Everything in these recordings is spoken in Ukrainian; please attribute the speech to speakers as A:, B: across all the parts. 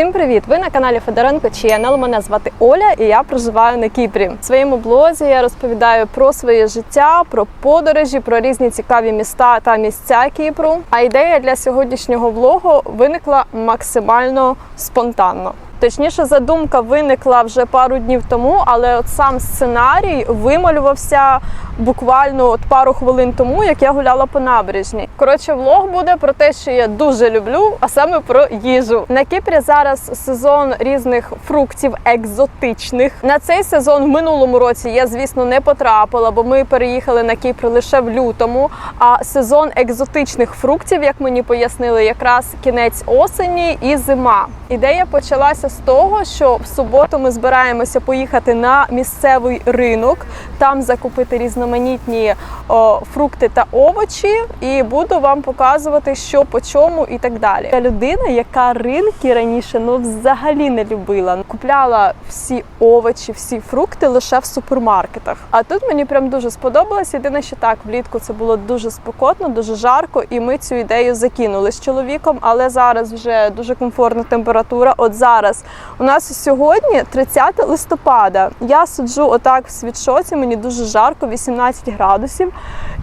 A: Всім привіт! Ви на каналі Федоренко Channel. Мене звати Оля і я проживаю на Кіпрі. В своєму блозі я розповідаю про своє життя, про подорожі, про різні цікаві міста та місця Кіпру. А ідея для сьогоднішнього влогу виникла максимально спонтанно. Точніше, задумка виникла вже пару днів тому, але от сам сценарій вималювався буквально от пару хвилин тому, як я гуляла по набережні. Коротше, влог буде про те, що я дуже люблю, а саме про їжу. На Кіпрі зараз сезон різних фруктів екзотичних. На цей сезон в минулому році я, звісно, не потрапила, бо ми переїхали на Кіпр лише в лютому. А сезон екзотичних фруктів, як мені пояснили, якраз кінець осені і зима. Ідея почалася з того, що в суботу ми збираємося поїхати на місцевий ринок, там закупити різноманітні о, фрукти та овочі, і буду вам показувати, що по чому і так далі. Я людина, яка ринки раніше ну взагалі не любила. Купляла всі овочі, всі фрукти лише в супермаркетах. А тут мені прям дуже сподобалось. Єдине, що так влітку це було дуже спекотно, дуже жарко, і ми цю ідею закинули з чоловіком. Але зараз вже дуже комфортна температура. От зараз у нас сьогодні 30 листопада. Я сиджу отак в світшоті, мені дуже жарко, 18 градусів.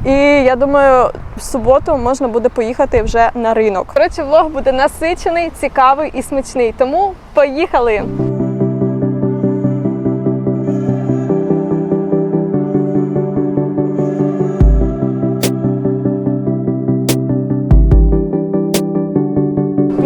A: І я думаю, в суботу можна буде поїхати вже на ринок. Коротше, влог буде насичений, цікавий і смачний. Тому поїхали!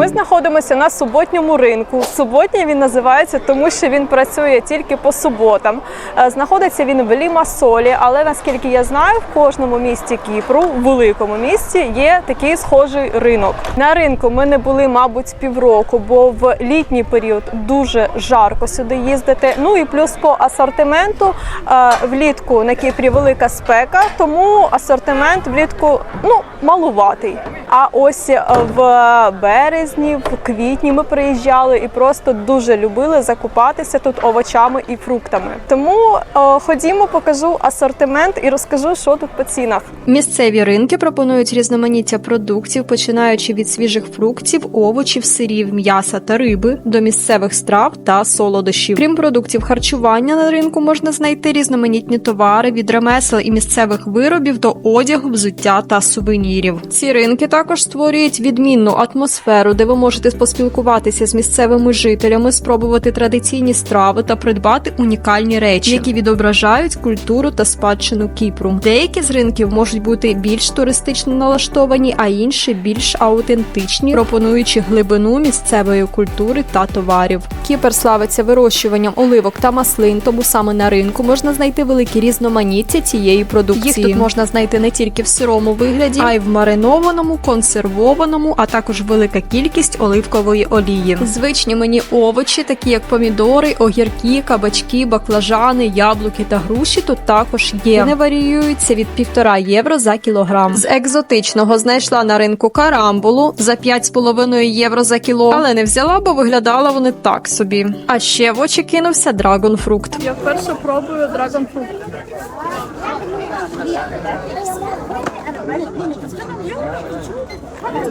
A: Ми знаходимося на суботньому ринку. Суботній він називається, тому що він працює тільки по суботам. Е, Знаходиться він в Лімасолі, але наскільки я знаю, в кожному місті Кіпру, в великому місті, є такий схожий ринок. На ринку ми не були, мабуть, півроку, бо в літній період дуже жарко сюди їздити. Ну і плюс по асортименту е, влітку на Кіпрі велика спека, тому асортимент влітку ну малуватий. А ось е, в березні, в квітні ми приїжджали і просто дуже любили закупатися тут овочами і фруктами. Тому е, ходімо, покажу асортимент і розкажу, що тут по цінах.
B: Місцеві ринки пропонують різноманіття продуктів, починаючи від свіжих фруктів, овочів, сирів, м'яса та риби до місцевих страв та солодощів. Крім продуктів харчування на ринку можна знайти різноманітні товари від ремесел і місцевих виробів до одягу, взуття та сувенірів. Ці ринки також створюють відмінну атмосферу, де ви можете поспілкуватися з місцевими жителями, спробувати традиційні страви та придбати унікальні речі, які відображають культуру та спадщину Кіпру. Деякі з ринків можуть бути більш туристично налаштовані, а інші більш аутентичні, пропонуючи глибину місцевої культури та товарів. Кіпр славиться вирощуванням оливок та маслин, тому саме на ринку можна знайти великі різноманіття цієї продукції. Їх тут можна знайти не тільки в сирому вигляді, а й в маринованому, консервованому, а також велика кількість оливкової олії. Звичні мені овочі, такі як помідори, огірки, кабачки, баклажани, яблуки та груші, тут також є. Вони варіюються від 1,5 євро за кілограм. З екзотичного знайшла на ринку карамбулу за 5,5 євро за кіло, але не взяла, бо виглядала вони так собі. А ще в очі кинувся драгонфрукт.
A: Я вперше пробую драгонфрукт.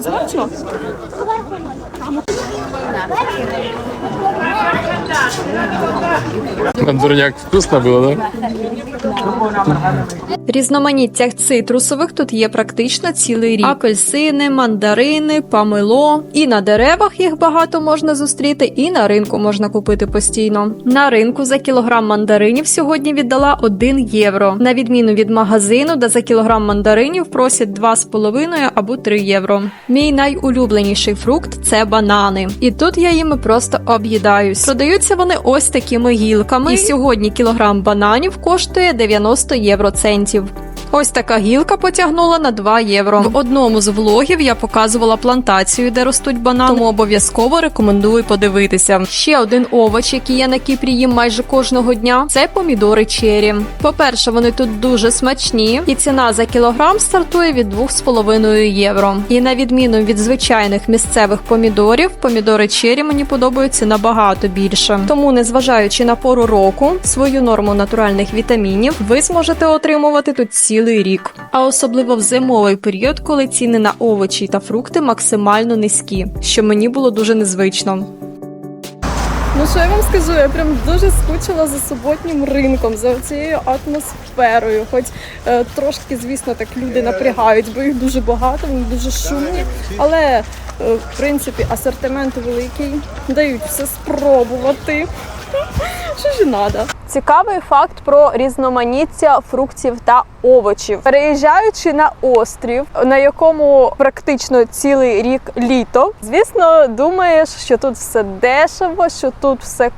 A: Смачно?
C: Дурняк вкусно было, да?
B: Різноманіття цитрусових тут є практично цілий рік. Апельсини, мандарини, памело. І на деревах їх багато можна зустріти, і на ринку можна купити постійно. На ринку за кілограм мандаринів сьогодні віддала 1 євро. На відміну від магазину, де за кілограм мандаринів просять 2,5 або 3 євро. Мій найулюбленіший фрукт це банани. І тут я їми просто об'їдаюсь. Продаються вони ось такими гілками. І сьогодні кілограм бананів коштує 90 євроцентів. Ось така гілка потягнула на 2 євро. В одному з влогів я показувала плантацію, де ростуть банани, тому обов'язково рекомендую подивитися. Ще один овоч, який я на Кіпрі їм майже кожного дня, це помідори чері. По-перше, вони тут дуже смачні, і ціна за кілограм стартує від 2,5 євро. І на відміну від звичайних місцевих помідорів, помідори чері мені подобаються набагато більше. Тому, незважаючи на пору року, свою норму натуральних вітамінів ви зможете отримувати тут цілий рік. А особливо в зимовий період, коли ціни на овочі та фрукти максимально низькі, що мені було дуже незвично.
A: Ну що я вам скажу, я прям дуже скучила за суботнім ринком, за цією атмосферою. Хоч е, трошки, звісно, так люди напрягають, бо їх дуже багато, вони дуже шумні. Але е, в принципі асортимент великий, дають все спробувати. Що ж треба? Цікавий факт про різноманіття фруктів та овочів. Переїжджаючи на острів, на якому практично цілий рік літо, звісно, думаєш, що тут все дешево, що тут все.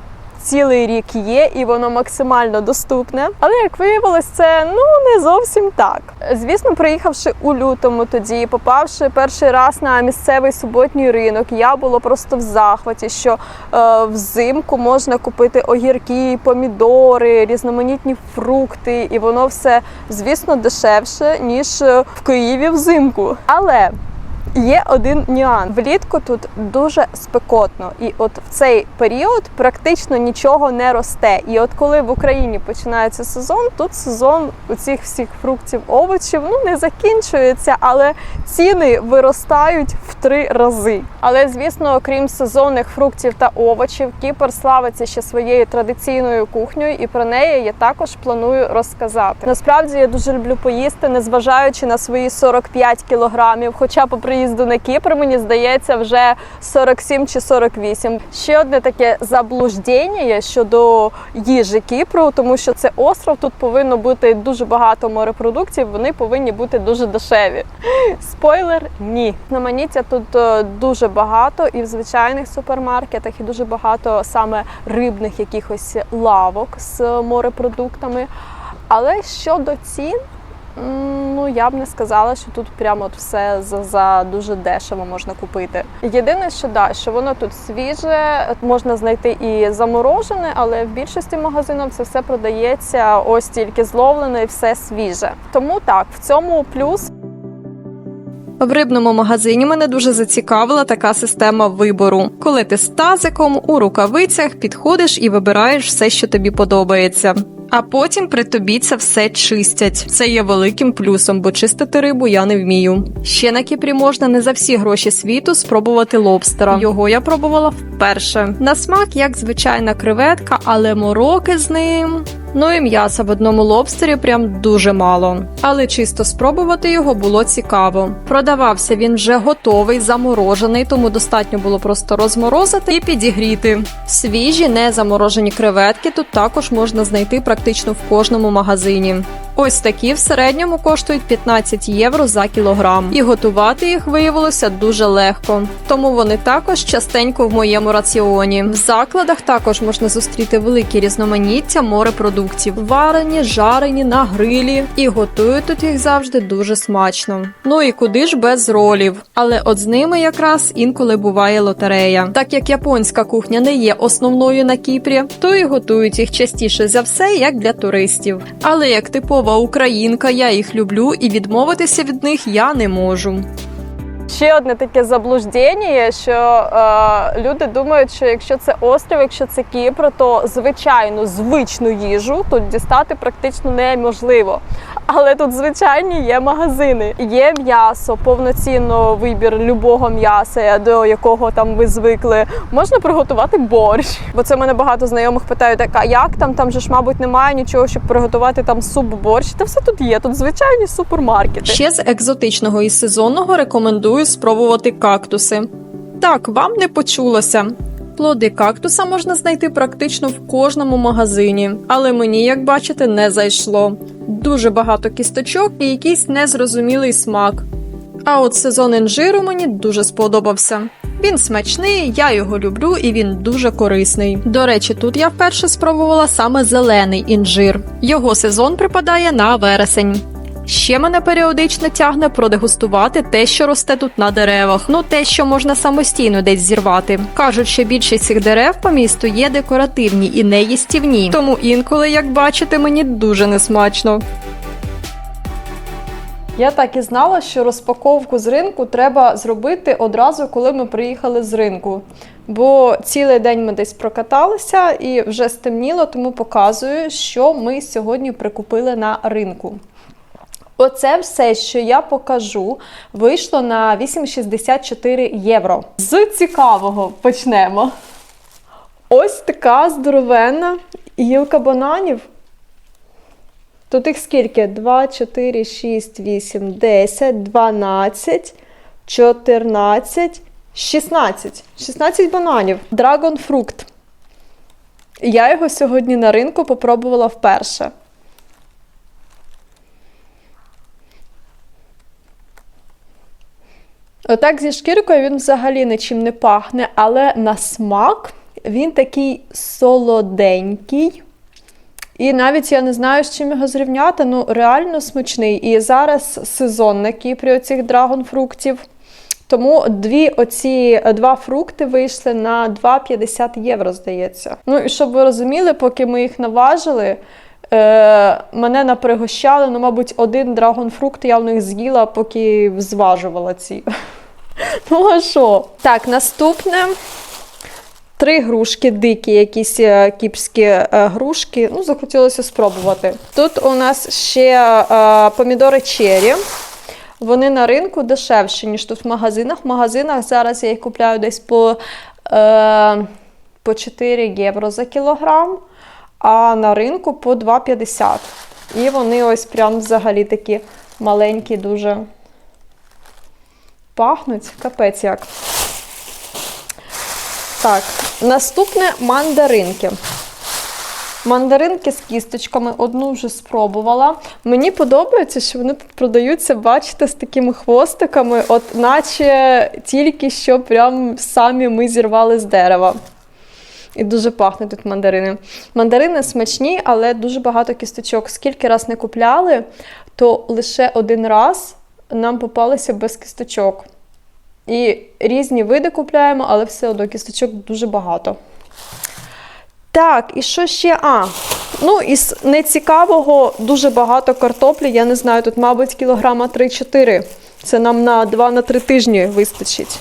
A: Цілий рік є і воно максимально доступне. Але як виявилось, це ну не зовсім так. Звісно, приїхавши у лютому, тоді попавши перший раз на місцевий суботній ринок, я була просто в захваті, що е, взимку можна купити огірки, помідори, різноманітні фрукти, і воно все, звісно, дешевше ніж е, в Києві взимку. Але Є один нюанс. Влітку тут дуже спекотно, і от в цей період практично нічого не росте. І от коли в Україні починається сезон, тут сезон у цих всіх фруктів, овочів ну не закінчується, але ціни виростають в три рази. Але звісно, окрім сезонних фруктів та овочів, Кіпр славиться ще своєю традиційною кухнею, і про неї я також планую розказати. Насправді я дуже люблю поїсти, незважаючи на свої 45 кілограмів. Хоча по приїзду на Кіпр, мені здається, вже 47 чи 48. Ще одне таке заблуждення щодо їжі Кіпру, тому що це остров. Тут повинно бути дуже багато морепродуктів. Вони повинні бути дуже дешеві. Спойлер, ні. Знаманіття тут е, дуже багато, і в звичайних супермаркетах, і дуже багато саме рибних якихось лавок з морепродуктами. Але щодо цін. Ну, я б не сказала, що тут прямо от все за, за дуже дешево можна купити. Єдине, що да, що воно тут свіже, можна знайти і заморожене, але в більшості магазинів це все продається ось тільки зловлене і все свіже. Тому так, в цьому плюс.
B: В рибному магазині мене дуже зацікавила така система вибору, коли ти з тазиком у рукавицях підходиш і вибираєш все, що тобі подобається. А потім при тобі це все чистять. Це є великим плюсом, бо чистити рибу я не вмію. Ще на Кіпрі можна не за всі гроші світу спробувати лобстера. Його я пробувала вперше. На смак як звичайна креветка, але мороки з ним. Ну і м'яса в одному лобстері прям дуже мало. Але чисто спробувати його було цікаво. Продавався він вже готовий, заморожений, тому достатньо було просто розморозити і підігріти. Свіжі, не заморожені креветки тут також можна знайти практично в кожному магазині. Ось такі в середньому коштують 15 євро за кілограм, і готувати їх виявилося дуже легко. Тому вони також частенько в моєму раціоні. В закладах також можна зустріти великі різноманіття морепродуктів, варені, жарені на грилі, і готують тут їх завжди дуже смачно. Ну і куди ж без ролів? Але от з ними якраз інколи буває лотерея. Так як японська кухня не є основною на Кіпрі, то і готують їх частіше за все, як для туристів. Але як типова українка, я їх люблю і відмовитися від них я не можу.
A: Ще одне таке заблуждення, що е, люди думають, що якщо це острів, якщо це Кіпр, то звичайну звичну їжу тут дістати практично неможливо. Але тут звичайні є магазини, є м'ясо, повноцінно вибір любого м'яса, до якого там ви звикли. Можна приготувати борщ. Бо це мене багато знайомих питають, так, а як там? Там же ж, мабуть, немає нічого, щоб приготувати там суп борщ. Та все тут є. Тут звичайні супермаркети.
B: Ще з екзотичного і сезонного рекомендую спробувати кактуси. Так, вам не почулося. Плоди кактуса можна знайти практично в кожному магазині, але мені, як бачите, не зайшло. Дуже багато кісточок і якийсь незрозумілий смак. А от сезон інжиру мені дуже сподобався. Він смачний, я його люблю і він дуже корисний. До речі, тут я вперше спробувала саме зелений інжир. Його сезон припадає на вересень. Ще мене періодично тягне продегустувати те, що росте тут на деревах. Ну те, що можна самостійно десь зірвати. Кажуть, що більшість цих дерев по місту є декоративні і не їстівні. Тому інколи, як бачите, мені дуже несмачно.
A: Я так і знала, що розпаковку з ринку треба зробити одразу, коли ми приїхали з ринку. Бо цілий день ми десь прокаталися і вже стемніло, тому показую, що ми сьогодні прикупили на ринку. Оце все, що я покажу, вийшло на 8,64 євро. З цікавого почнемо. Ось така здоровенна гілка бананів. Тут їх скільки? 2, 4, 6, 8, 10, 12, 14, 16. 16 бананів. Драгон фрукт. Я його сьогодні на ринку попробувала вперше. Отак зі шкіркою він взагалі нічим не пахне, але на смак він такий солоденький. І навіть я не знаю, з чим його зрівняти, ну реально смачний. І зараз сезон на Кіпрі оцих драгонфруктів. Тому дві оці два фрукти вийшли на 2,50 євро, здається. Ну і щоб ви розуміли, поки ми їх наважили, е, мене напригощали, ну, мабуть, один драгонфрукт я в них з'їла, поки зважувала ці. Ну, а що? Так, наступне. Три грушки, дикі, якісь е, кіпські е, грушки. Ну, захотілося спробувати. Тут у нас ще е, помідори чері. Вони на ринку дешевші, ніж тут в магазинах. В магазинах зараз я їх купляю десь по, е, по 4 євро за кілограм, а на ринку по 2,50. І вони ось прям взагалі такі маленькі, дуже пахнуть. Капець як. Так, наступне мандаринки. Мандаринки з кісточками одну вже спробувала. Мені подобається, що вони продаються, бачите, з такими хвостиками, от наче тільки що прям самі ми зірвали з дерева. І дуже пахнуть тут мандарини. Мандарини смачні, але дуже багато кісточок. Скільки раз не купляли, то лише один раз нам попалися без кісточок. І різні види купляємо, але все одно кісточок дуже багато. Так, і що ще? А, ну, із нецікавого дуже багато картоплі. Я не знаю, тут, мабуть, кілограма 3-4. Це нам на 2-3 тижні вистачить.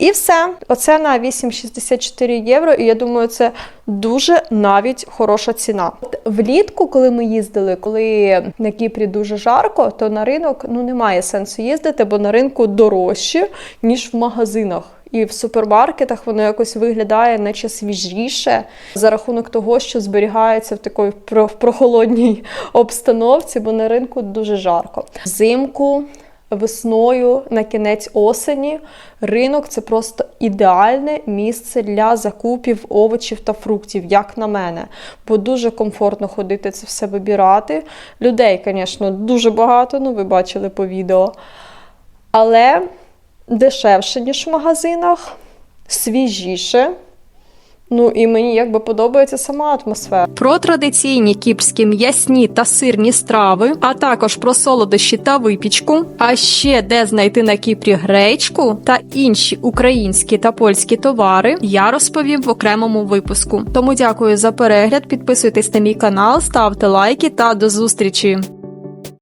A: І все. Оце на 8,64 євро. І я думаю, це дуже навіть хороша ціна. От Влітку, коли ми їздили, коли на Кіпрі дуже жарко, то на ринок ну, немає сенсу їздити, бо на ринку дорожче, ніж в магазинах. І в супермаркетах воно якось виглядає наче свіжіше за рахунок того, що зберігається в такій прохолодній обстановці, бо на ринку дуже жарко. Взимку, весною, на кінець осені ринок це просто ідеальне місце для закупів овочів та фруктів, як на мене. Бо дуже комфортно ходити це все вибирати. Людей, звісно, дуже багато, ну ви бачили по відео. Але дешевше, ніж в магазинах, свіжіше. Ну і мені якби подобається сама атмосфера.
B: Про традиційні кіпрські м'ясні та сирні страви, а також про солодощі та випічку. А ще де знайти на Кіпрі гречку та інші українські та польські товари, я розповім в окремому випуску. Тому дякую за перегляд. Підписуйтесь на мій канал, ставте лайки та до зустрічі.